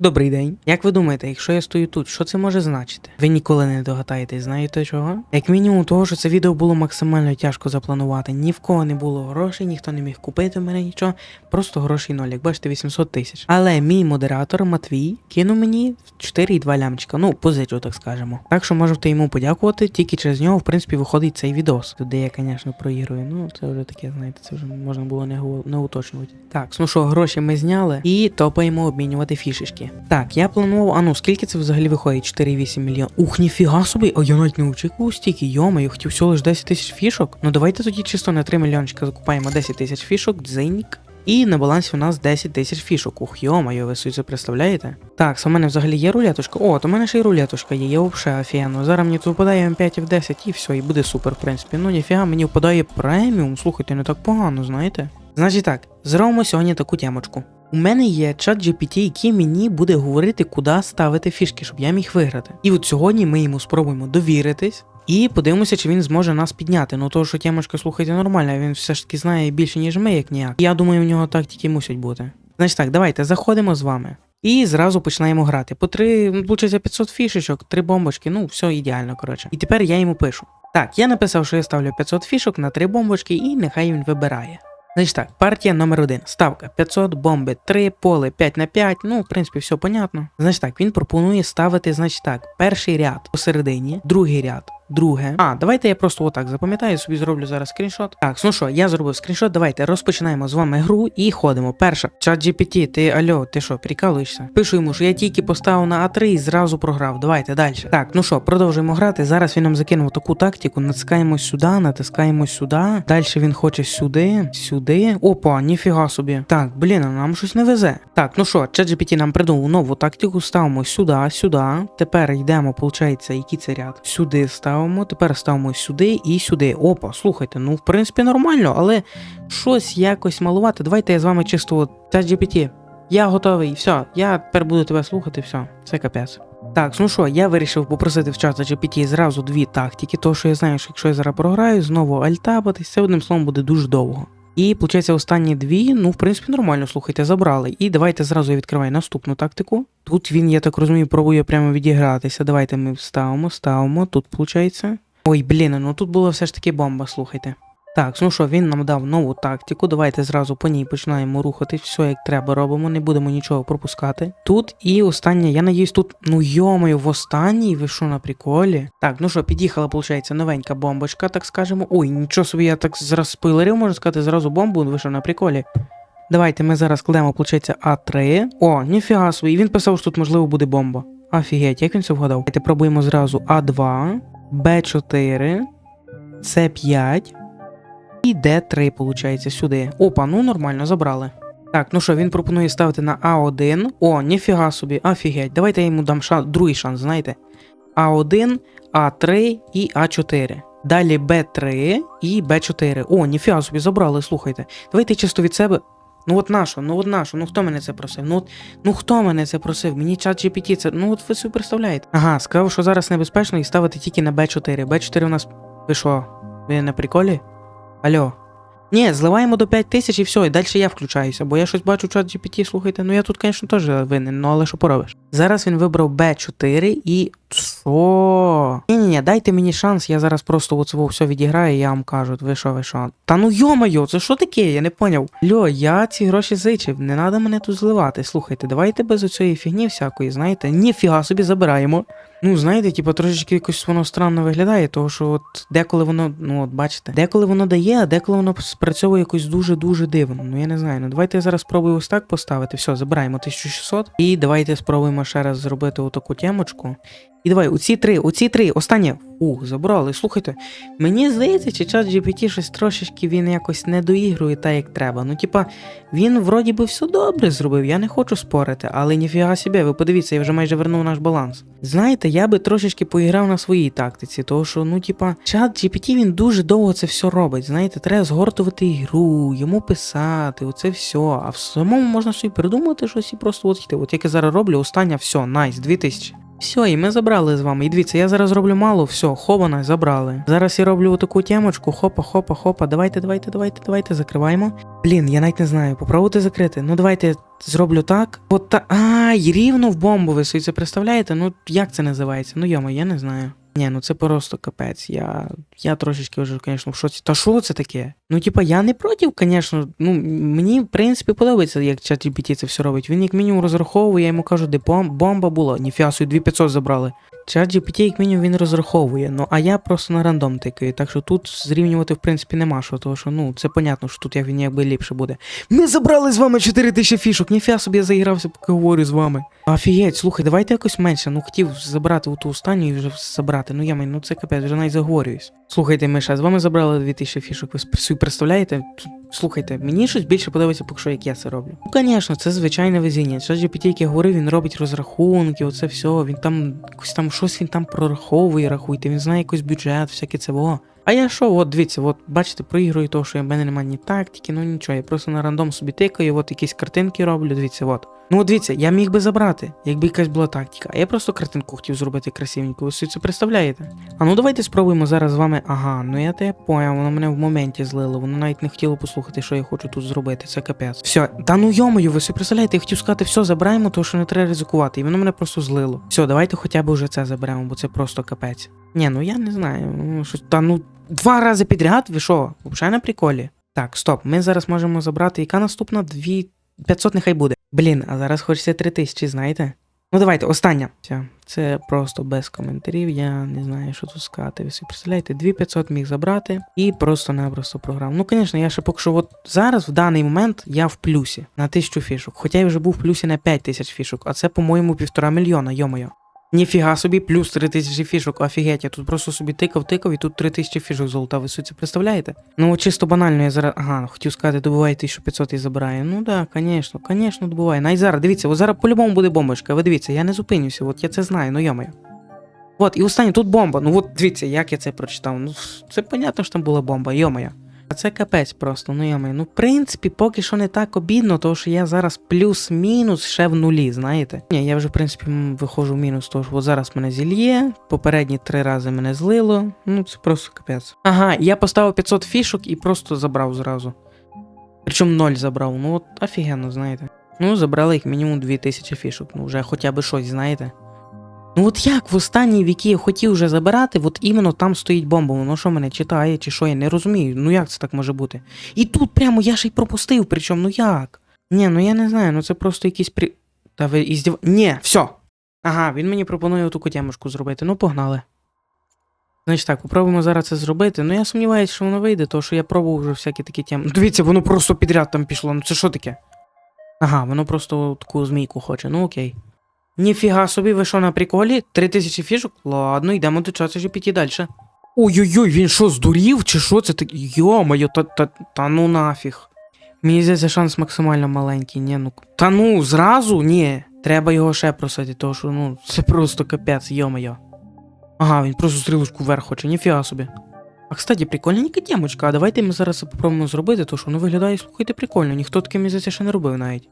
Добрий день. Як ви думаєте, якщо я стою тут, що це може значити? Ви ніколи не догадаєтесь, знаєте чого? Як мінімум того, що це відео було максимально тяжко запланувати. Ні в кого не було грошей, ніхто не міг купити в мене нічого, просто грошей ноль, як бачите, 800 тисяч. Але мій модератор Матвій кинув мені 4,2 лямчика, ну, позичу, так скажемо. Так що можете йому подякувати, тільки через нього, в принципі, виходить цей відос. Туди я, звісно, проігрую. Ну, це вже таке, знаєте, це вже можна було не, не уточнювати. Так, ну що, гроші ми зняли і топаємо обмінювати фішечки. Так, я планував, а ну скільки це взагалі виходить? 4,8 мільйон. Ух, ніфіга собі, а я навіть не очікував стільки, йома, я хотів всього лиш 10 тисяч фішок. Ну давайте тоді чисто на 3 мільйончика закупаємо 10 тисяч фішок, дзиньк. І на балансі у нас 10 тисяч фішок. Ух, йомайо, ви собі це представляєте? Так, у мене взагалі є рулеточка. О, то в мене ще й рулеточка є, я взагалі офігенно. Зараз мені тут випадає М5 в 10 і все, і буде супер, в принципі. Ну ніфіга, мені впадає преміум. Слухайте, не так погано, знаєте? Значить так, зробимо сьогодні таку темочку. У мене є чат GPT, який мені буде говорити, куди ставити фішки, щоб я міг виграти. І от сьогодні ми йому спробуємо довіритись. І подивимося, чи він зможе нас підняти. Ну то, що темочка, слухайте, нормальна, він все ж таки знає більше, ніж ми, як ніяк. Я думаю, в нього тактики мусять бути. Значить так, давайте заходимо з вами. І зразу починаємо грати. По три, ну, получається 500 фішечок, три бомбочки, ну все ідеально, коротше. І тепер я йому пишу. Так, я написав, що я ставлю 500 фішок на три бомбочки, і нехай він вибирає. Значить так, партія номер 1 Ставка 500, бомби 3, поле 5 на 5. Ну, в принципі, все понятно. Значить так, він пропонує ставити, значить так, перший ряд посередині, другий ряд. Друге. А, давайте я просто отак запам'ятаю, собі зроблю зараз скріншот. Так, ну що, я зробив скріншот. Давайте розпочинаємо з вами гру і ходимо. Перша, чат GPT, ти альо, ти що, прикалуєшся? Пишу йому, що я тільки поставив на А3 і зразу програв. Давайте далі. Так, ну що, продовжуємо грати. Зараз він нам закинув таку тактику. Натискаємо сюди, натискаємо сюди. Далі він хоче сюди, сюди. Опа, ніфіга собі. Так, блін, нам щось не везе. Так, ну що, ChatGPT нам придумав нову тактику. Ставимо сюди, сюди. Тепер йдемо, виходить, який це ряд? Сюди ставимо. Тепер ставимо сюди і сюди. Опа, слухайте, ну в принципі нормально, але щось якось малувати. Давайте я з вами чисто ChatGPT. Я готовий, все, я тепер буду тебе слухати, все, це капець. Так, ну що, я вирішив попросити в чата GPT зразу дві тактики, тому що я знаю, що якщо я зараз програю, знову альтабатись, це одним словом буде дуже довго. І, виходить, останні дві, ну, в принципі, нормально, слухайте, забрали. І давайте зразу я відкриваю наступну тактику. Тут він, я так розумію, пробує прямо відігратися. Давайте ми вставимо, ставимо. Тут, виходить. Ой, блін, ну тут була все ж таки бомба, слухайте. Так, ну що, він нам дав нову тактику. Давайте зразу по ній починаємо рухатись. Все як треба робимо, не будемо нічого пропускати. Тут і останнє, я надіюсь, тут, ну йомою, в останній, ви що на приколі? Так, ну що, під'їхала, виходить, новенька бомбочка, так скажемо. Ой, нічого собі, я так зараз спойлерив, можна сказати, зразу бомбу, ви що на приколі. Давайте ми зараз кладемо, виходить, А3. О, ніфіга собі. Він писав, що тут можливо буде бомба. Офігеть, як він це вгадав? Давайте пробуємо зразу А2, Б4, С5 і Д3, виходить, сюди. Опа, ну нормально, забрали. Так, ну що, він пропонує ставити на А1. О, ніфіга собі, офігеть. Давайте я йому дам шанс, другий шанс, знаєте. А1, А3 і А4. Далі Б3 і Б4. О, ніфіга собі, забрали, слухайте. Давайте чисто від себе. Ну от нащо, ну от нащо, ну хто мене це просив? Ну от, ну хто мене це просив? Мені чат GPT це. Ну от ви собі представляєте. Ага, сказав, що зараз небезпечно і ставити тільки на Б4. Б4 у нас. Ви що? Ви на приколі? Алло. Ні, зливаємо до 5 тисяч і все, і далі я включаюся, бо я щось бачу чат GPT, слухайте, ну я тут, звісно, теж винен, ну але що поробиш? Зараз він вибрав B4 і. Що? Ні, ні, ні, дайте мені шанс, я зараз просто оце все відіграю, і я вам кажу, ви що, ви що? Та ну йомайо, це що таке? Я не поняв. Льо, я ці гроші зичив, не треба мене тут зливати. Слухайте, давайте без оцієї фігні всякої, знаєте, ніфіга собі забираємо. Ну, знаєте, типу, трошечки якось воно странно виглядає, тому що от деколи воно, ну от бачите, деколи воно дає, а деколи воно спрацьовує якось дуже-дуже дивно. Ну я не знаю. Ну давайте я зараз спробую ось так поставити. Все, забираємо 1600. І давайте спробуємо ще раз зробити отаку темочку. І давай, оці три, оці три, останнє. Ух, забрали. Слухайте, мені здається, чи чат GPT щось трошечки він якось не доігрує так, як треба. Ну, типа, він вроді би все добре зробив, я не хочу спорити, але ніфіга собі, ви подивіться, я вже майже вернув наш баланс. Знаєте, я би трошечки поіграв на своїй тактиці, тому що, ну, типа, чат GPT він дуже довго це все робить. Знаєте, треба згортувати ігру, йому писати, оце все. А в самому можна собі придумати щось і просто от. От як я зараз роблю, остання, все, найс, 2000. Все, і ми забрали з вами. І дивіться, я зараз роблю мало, все, хована, забрали. Зараз я роблю таку темочку, хопа, хопа, хопа. Давайте, давайте, давайте, давайте, закриваємо. Блін, я навіть не знаю, попробуйте закрити. Ну давайте зроблю так. От та. Ай, рівно в бомбу ви собі представляєте? Ну як це називається? Ну йомо, я не знаю. Ні, ну це просто капець. Я, я трошечки вже, звісно, в шоці. Та що це таке? Ну, типа, я не проти, звісно. Ну, мені, в принципі, подобається, як ChatGPT це все робить. Він як мінімум розраховує, я йому кажу, де бомба була. Ніфіга собі 2500 забрали. ChatGPT, як мінімум, він розраховує. Ну, а я просто на рандом тикаю. Так що тут зрівнювати, в принципі, нема що, тому що, ну, це понятно, що тут як він якби ліпше буде. Ми забрали з вами 4000 фішок, ніфіга собі я заігрався, поки говорю з вами. Офігеть, слухай, давайте якось менше. Ну хотів забрати ту останню і вже забрати. Ну ями, ну це капець, вже навіть заговорююсь. Слухайте, Миша, з вами забрали 2000 фішок. Ви представляєте? Слухайте, мені щось більше подобається, поки що як я це роблю. Ну, звісно, це звичайне везіння. Що GPT, як я говорив, він робить розрахунки, оце все. Він там якось там щось він там прораховує, рахуйте, він знає якийсь бюджет, всяке це во. А я що, от дивіться, от бачите, проігрую того, що в мене немає ні тактики, ну нічого. Я просто на рандом собі тикаю, от якісь картинки роблю, дивіться, от. Ну от дивіться, я міг би забрати, якби якась була тактика. А я просто картинку хотів зробити красивеньку. Ви це представляєте? А ну давайте спробуємо зараз з вами. Ага, ну я тебе поняв, воно мене в моменті злило, воно навіть не хотіло послухати, що я хочу тут зробити. Це капець. Все, та ну йомою, ви собі представляєте, я хотів сказати, все, забираємо, тому що не треба ризикувати. І воно мене просто злило. Все, давайте хоча б вже це заберемо, бо це просто капець. Ні, ну я не знаю. ну, Щось, та ну два рази підряд, ви що? Взагалі на приколі. Так, стоп, ми зараз можемо забрати. Яка наступна? Дві 500 нехай буде. Блін, а зараз хочеться 3000, знаєте? Ну давайте, остання. Це просто без коментарів. Я не знаю, що тут сказати. Ви собі представляєте, 2500 міг забрати і просто-напросто програв. Ну, звісно, я ще поки що от зараз, в даний момент, я в плюсі на 1000 фішок. Хоча я вже був в плюсі на 5000 фішок, а це, по-моєму, півтора мільйона, йомоє. Ніфіга собі, плюс 3000 фішок, офігеть, я тут просто собі тикав, тикав, і тут 3000 фішок золота, ви собі представляєте? Ну, чисто банально, я зараз, ага, хотів сказати, добуває 1500 і забирає. Ну да, звісно, звісно, добуває. Навіть зараз, дивіться, от зараз по-любому буде бомбочка, ви дивіться, я не зупинюся, от я це знаю, ну йомаю. От, і останнє, тут бомба, ну от дивіться, як я це прочитав. Ну, це понятно, що там була бомба, йомаю. А це капець просто, ну йомаю. Ну, в принципі, поки що не так обідно, тому що я зараз плюс-мінус ще в нулі, знаєте? Ні, я вже, в принципі, виходжу в мінус, тому що от зараз мене зільє, попередні три рази мене злило. Ну, це просто капець. Ага, я поставив 500 фішок і просто забрав зразу. Причому ноль забрав. Ну от офігенно, знаєте. Ну, забрали як мінімум 2000 фішок. Ну, вже хоча б щось, знаєте. Ну от як в останні віки я хотів вже забирати, от іменно там стоїть бомба, воно що мене читає, чи що, я не розумію. Ну як це так може бути? І тут прямо я ще й пропустив, причому, ну як? Ні, ну я не знаю, ну це просто якийсь при. Та ви іздів... Ні, все. Ага, він мені пропонує таку тямушку зробити. Ну, погнали. Значить так, попробуємо зараз це зробити. Ну я сумніваюся, що воно вийде, тому що я пробував вже всякі такі теми. Ну, Дивіться, воно просто підряд там пішло. Ну це що таке? Ага, воно просто таку змійку хоче, ну окей. Ніфіга собі, ви що на приколі? Три тисячі фішок? Ладно, йдемо до часу GPT далі. Ой-ой-ой, він що, здурів? Чи що це таке? Йо-моє, та, та, та ну нафіг. Мені здається, шанс максимально маленький, ні, ну. Та ну, зразу? Ні. Треба його ще просити, тому що ну, це просто капець, йо-моє. Ага, він просто стрілочку вверх хоче, ніфіга собі. А кстати, прикольненька темочка, а давайте ми зараз це попробуємо зробити, то що воно виглядає, слухайте, прикольно, ніхто таке мені здається ще не робив навіть.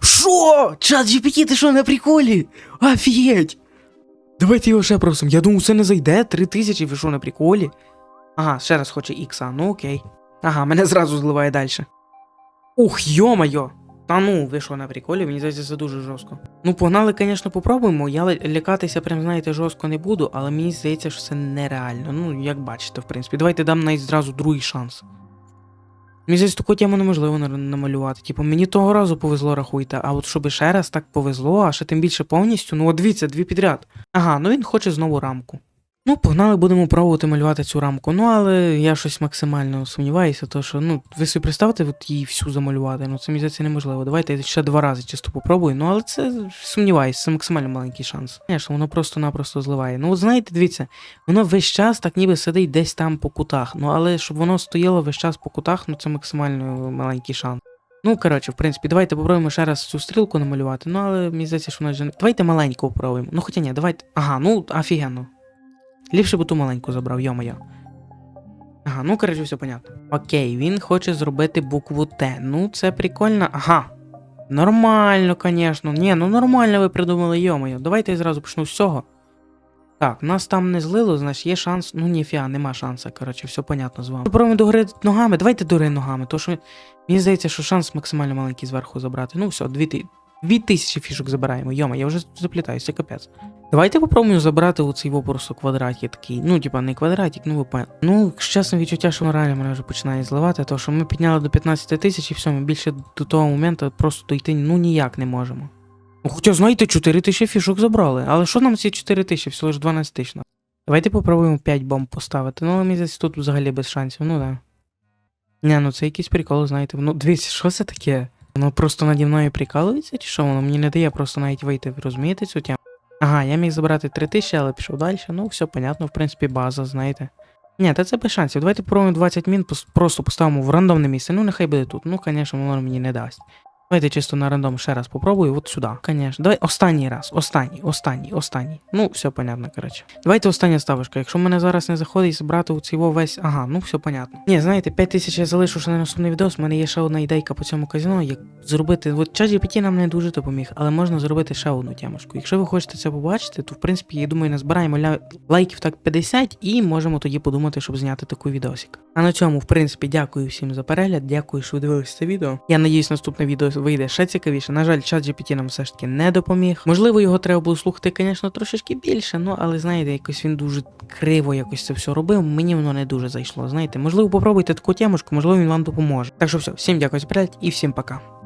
Шо? Чат GPT, ти що на приколі? Офігеть! Давайте його ще просимо. Я думаю, це не зайде. Три тисячі, ви що на приколі? Ага, ще раз хоче ікса, ну окей. Ага, мене зразу зливає далі. Ух, йо-моє! Та ну, ви що на приколі, мені здається, це дуже жорстко. Ну, погнали, звісно, попробуємо. Я лякатися, прям знаєте, жорстко не буду, але мені здається, що це нереально. Ну, як бачите, в принципі. Давайте дам навіть зразу другий шанс. Мені здається, таку тему неможливо на- намалювати. Типу, мені того разу повезло, рахуйте, а от щоб ще раз так повезло, а ще тим більше повністю, ну от дивіться, дві підряд. Ага, ну він хоче знову рамку. Ну, погнали, будемо пробувати малювати цю рамку. Ну, але я щось максимально сумніваюся, то що, ну, ви собі представте, от її всю замалювати. Ну, це здається неможливо. Давайте я ще два рази чисто попробую. Ну, але це сумніваюся, це максимально маленький шанс. Звісно, воно просто-напросто зливає. Ну, от знаєте, дивіться, воно весь час так ніби сидить десь там по кутах. Ну, але щоб воно стояло весь час по кутах, ну це максимально маленький шанс. Ну, коротше, в принципі, давайте попробуємо ще раз цю стрілку намалювати. Ну, але мені здається, що вона вже. Давайте маленьку попробуємо. Ну, хоча ні, давайте. Ага, ну офігенно. Ліпше б ту маленьку забрав, йо-моє. Ага, ну коротше, все понятно. Окей, він хоче зробити букву Т. Ну, це прикольно. Ага. Нормально, звісно. Ні, ну нормально ви придумали, йомою. Давайте я зразу почну з цього. Так, нас там не злило, значить є шанс. Ну ніфіга, нема шанса, коротше, все понятно з вами. Попробуємо догори ногами, давайте догори ногами, то що мені здається, що шанс максимально маленький зверху забрати. Ну все, дві, ти... дві тисячі фішок забираємо. Йома, я вже заплітаюся, капець. Давайте попробуємо забрати у цей просто квадратик такий. Ну, типа, не квадратик, ну ви поняли. Ну, чесно, відчуття, що реально мене вже починає зливати, то що ми підняли до 15 тисяч і все, ми більше до того моменту просто дойти ну ніяк не можемо. Ну, хоча, знаєте, 4 тисячі фішок забрали. Але що нам ці 4 тисячі, всього ж 12 тисяч. Давайте попробуємо 5 бомб поставити. Ну, але мені тут взагалі без шансів, ну да. Не, ну це якийсь прикол, знаєте. Ну, дивіться, що це таке? Воно просто наді мною прикалується, чи що? Воно мені не дає просто навіть вийти, розумієте цю тему? Ага, я міг забрати 3 тисячі, але пішов далі. Ну, все понятно, в принципі, база, знаєте. Ні, та це без шансів. Давайте пробуємо 20 мін, просто поставимо в рандомне місце. Ну, нехай буде тут. Ну, звісно, воно мені не дасть. Давайте чисто на рандом ще раз попробую, от сюди. Конечно. Давай останній раз. Останній, останній, останній. Ну, все понятно, коротше. Давайте остання ставочка. Якщо мене зараз не заходить збирати у цього весь. Ага, ну все понятно. Ні, знаєте, 5 тисяч я залишу ще на наступний відос. У мене є ще одна ідейка по цьому казино, як зробити. От ChatGPT нам не дуже допоміг, але можна зробити ще одну тямочку. Якщо ви хочете це побачити, то в принципі, я думаю, назбираємо ля... лайків так 50 і можемо тоді подумати, щоб зняти таку відосик. А на цьому, в принципі, дякую всім за перегляд, дякую, що ви дивилися це відео. Я надіюсь, наступне відео вийде ще цікавіше. На жаль, чат GPT нам все ж таки не допоміг. Можливо, його треба було слухати, звісно, трошечки більше, ну але знаєте, якось він дуже криво якось це все робив. Мені воно не дуже зайшло. Знаєте, можливо, попробуйте таку темочку, можливо, він вам допоможе. Так що все, всім дякую за перегляд і всім пока.